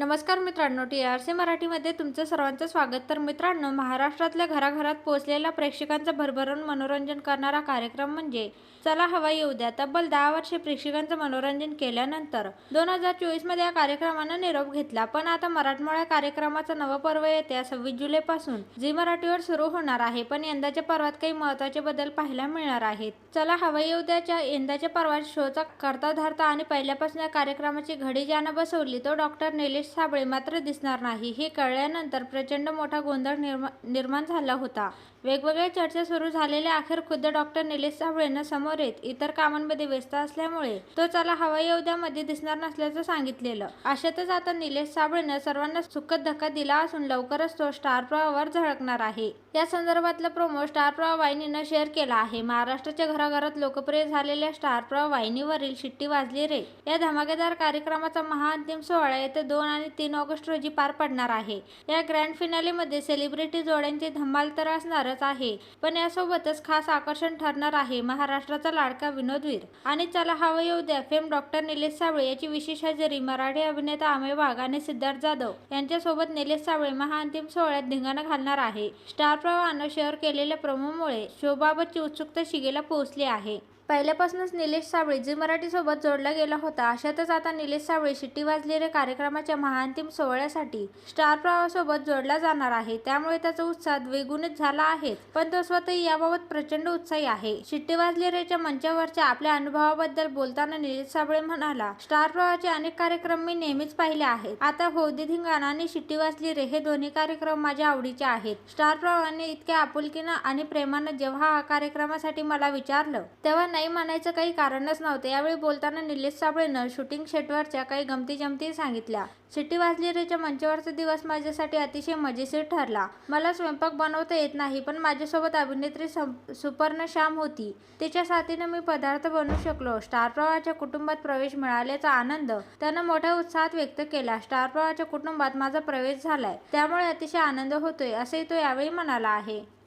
नमस्कार मित्रांनो T R C मराठीमध्ये तुमचं सर्वांचं स्वागत. तर मित्रांनो महाराष्ट्रातल्या घराघरात पोहोचलेल्या प्रेक्षकांचं भरभरून मनोरंजन करणारा कार्यक्रम म्हणजे चला हवा येऊ द्या. तब्बल दहा वर्षे प्रेक्षकांचं मनोरंजन केल्यानंतर दोन हजार चोवीसमध्ये या कार्यक्रमानं निरोप घेतला. पण आता मराठमोळ्या कार्यक्रमाचं नवं पर्व येत्या सव्वीस जुलैपासून झी मराठीवर सुरू होणार आहे. पण यंदाच्या पर्वात काही महत्त्वाचे बदल पाहायला मिळणार आहेत. चला हवा येऊ द्याच्या यंदाच्या पर्वात शोचा करता धरता आणि पहिल्यापासून या कार्यक्रमाची घडी ज्यानं बसवली तो डॉक्टर निलेश साबळे मात्र दिसणार नाही. हे कळल्यानंतर प्रचंड मोठा गोंधळ निर्मा निर्माण झाला होता. वेगवेगळ्या चर्चा सुरू झालेल्या अखेर खुद्द डॉक्टर निलेश साबळेनं समोर येत इतर कामांमध्ये व्यस्त असल्यामुळे तो चला हवाई उद्यामध्ये दिसणार नसल्याचं सांगितलेलं. अशातच आता निलेश साबळेनं सर्वांना सुखद धक्का दिला असून लवकरच तो स्टार प्रवाहावर झळकणार आहे. या संदर्भातला प्रोमो स्टार प्रवाह वाहिनीनं शेअर केला आहे. महाराष्ट्राच्या घराघरात लोकप्रिय झालेल्या स्टार प्रवाह वाहिनीवरील शिट्टी वाजली रे. या धमाकेदार कार्यक्रमाचा महाअंतिम सोहळा येत्या दोन आणि तीन ऑगस्ट रोजी पार पडणार आहे. या ग्रँड फिनालेमध्ये सेलिब्रिटी जोड्यांची धमाल तर असणार होणारच आहे. पण यासोबतच खास आकर्षण ठरणार आहे महाराष्ट्राचा लाडका विनोदवीर. आणि चला हवं येऊ द्या. फेम डॉक्टर निलेश साबळे याची विशेष हजेरी मराठी अभिनेता अमेय वाघ आणि सिद्धार्थ जाधव यांच्यासोबत निलेश साबळे महाअंतिम सोहळ्यात धिंगाणा घालणार आहे. स्टार प्रवाहानं शेअर केलेल्या प्रोमोमुळे शोबाबतची उत्सुकता शिगेला पोहोचली आहे. पहिल्यापासूनच निलेश साबळे जी मराठीसोबत जोडला गेला होता अशातच आता निलेश साबळे शिट्टी वाजली रे कार्यक्रमाच्या महाअंतिम सोहळ्यासाठी स्टार प्रवाहासोबत जोडला जाणार आहे. त्यामुळे त्याचा उत्साह द्विगुणित झाला आहे. पण तो स्वतःही याबाबत प्रचंड उत्साही आहे. शिट्टी वाजली रेच्या मंचावरच्या आपल्या अनुभवाबद्दल बोलताना निलेश साबळे म्हणाला स्टार प्रवाहाचे अनेक कार्यक्रम मी नेहमीच पाहिले आहेत. आता होदी धिंगाणा आणि शिट्टी वाजली रे हे दोन्ही कार्यक्रम माझ्या आवडीचे आहेत. स्टार प्रवाहाने इतक्या आपुलकीनं आणि प्रेमानं जेव्हा हा कार्यक्रमासाठी मला विचारलं तेव्हा नाही म्हणायचं काही कारणच नव्हतं. यावेळी बोलताना निलेश साबळेनं शूटिंग सेटवरच्या काही गमती जमती सांगितल्या. सिटी वाजली रेच्या मंचावरचा दिवस माझ्यासाठी अतिशय मजेशीर ठरला. मला स्वयंपाक बनवता येत नाही पण माझ्यासोबत अभिनेत्री सुपर्ण श्याम होती. तिच्या साथीनं मी पदार्थ बनवू शकलो. स्टार प्रवाहाच्या कुटुंबात प्रवेश मिळाल्याचा आनंद त्यानं मोठ्या उत्साहात व्यक्त केला. स्टार प्रवाहाच्या कुटुंबात माझा प्रवेश झालाय. त्यामुळे अतिशय आनंद होतोय असेही तो यावेळी म्हणाला आहे.